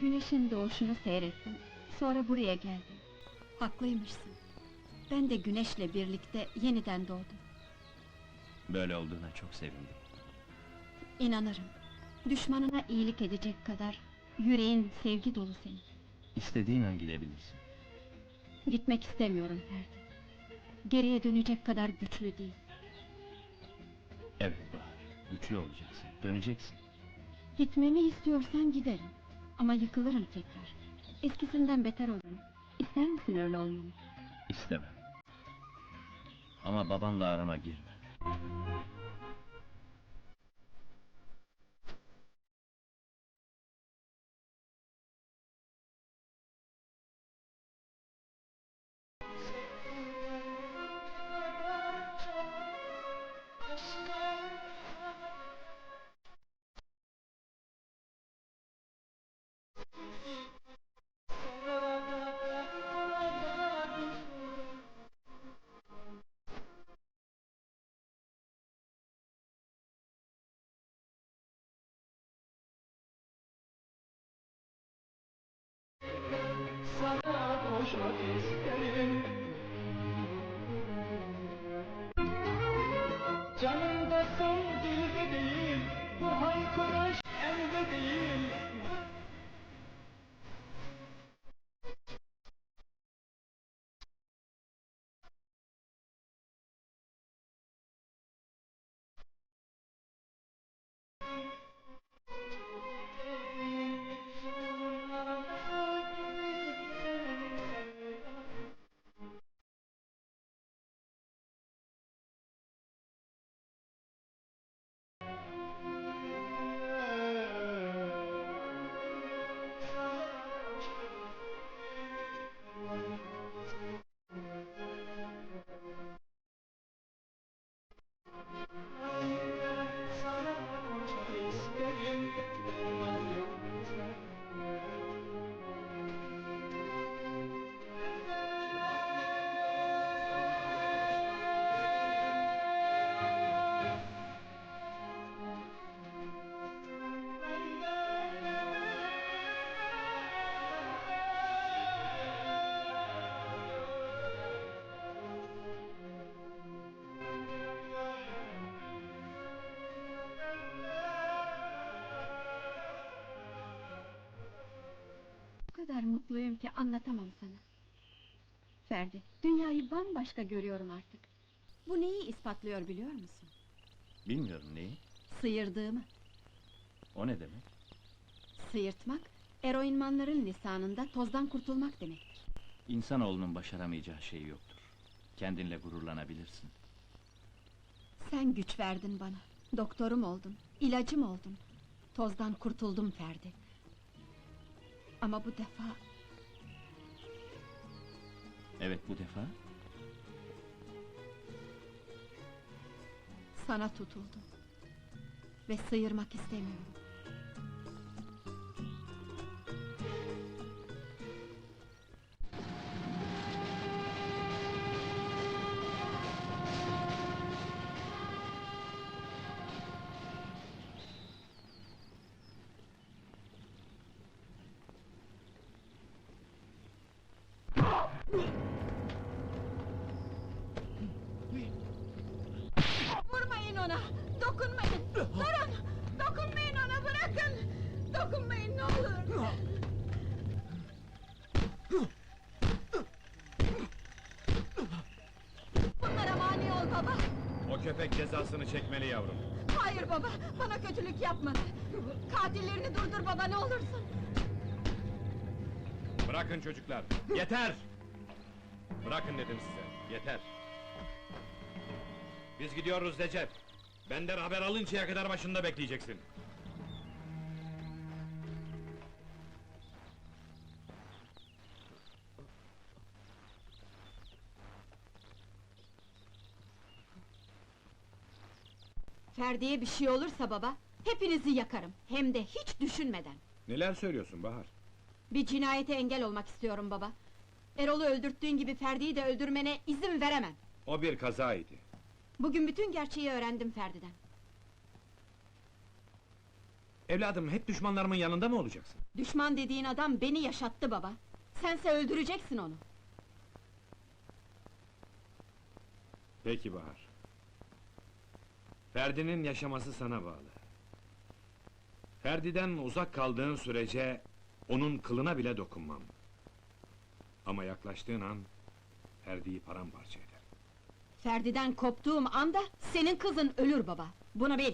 Güneşin doğuşunu seyrettim. Sonra buraya geldim. Haklıymışsın. Ben de güneşle birlikte yeniden doğdum. Böyle olduğuna çok sevindim. İnanırım. Düşmanına iyilik edecek kadar yüreğin sevgi dolu senin. İstediğin an gidebilirsin. Gitmek istemiyorum Ferdi. Geriye dönecek kadar güçlü değil. Evet Bahar, güçlü olacaksın, döneceksin. Gitmemi istiyorsan giderim. Ama yıkılırım tekrar. Eskisinden beter olurum. İster misin öyle olmamı? İstemem. Ama babanla arama girme. Koşmak isterim Canımda son dilde değil Bu haykırış elde değil. Sana kadar mutluyum ki anlatamam sana. Ferdi, dünyayı bambaşka görüyorum artık. Bu neyi ispatlıyor biliyor musun? Bilmiyorum neyi, Sıyırdığımı. o ne demek? Sıyırtmak, eroinmanların lisanında tozdan kurtulmak demektir. İnsanoğlunun başaramayacağı şey yoktur. Kendinle gururlanabilirsin. Sen güç verdin bana. Doktorum oldun, ilacım oldun. Tozdan kurtuldum Ferdi. Ama bu defa Evet bu defa, sana tutuldum. Ve sıyırmak istemiyorum. Ona! Dokunmayın! Durun! Dokunmayın ona, bırakın! Dokunmayın ne olur! Bunlara mani ol baba! O köpek cezasını çekmeli yavrum. Hayır baba, bana kötülük yapma! Katillerini durdur baba, ne olursun! Bırakın çocuklar, yeter! Bırakın dedim size, yeter! Biz gidiyoruz Recep. Benden haber alıncaya kadar başında bekleyeceksin. Ferdi'ye bir şey olursa baba, hepinizi yakarım. Hem de hiç düşünmeden. Neler söylüyorsun Bahar? Bir cinayete engel olmak istiyorum baba. Erol'u öldürttüğün gibi Ferdi'yi de öldürmene izin veremem. O bir kazaydı. Bugün bütün gerçeği öğrendim Ferdi'den. Evladım hep düşmanlarımın yanında mı olacaksın? Düşman dediğin adam beni yaşattı baba. Sense öldüreceksin onu. Peki Bahar. Ferdi'nin yaşaması sana bağlı. Ferdi'den uzak kaldığın sürece onun kılına bile dokunmam. Ama yaklaştığın an Ferdi'yi paramparça eder. Ferdi'den koptuğum anda senin kızın ölür baba. Bunu bil.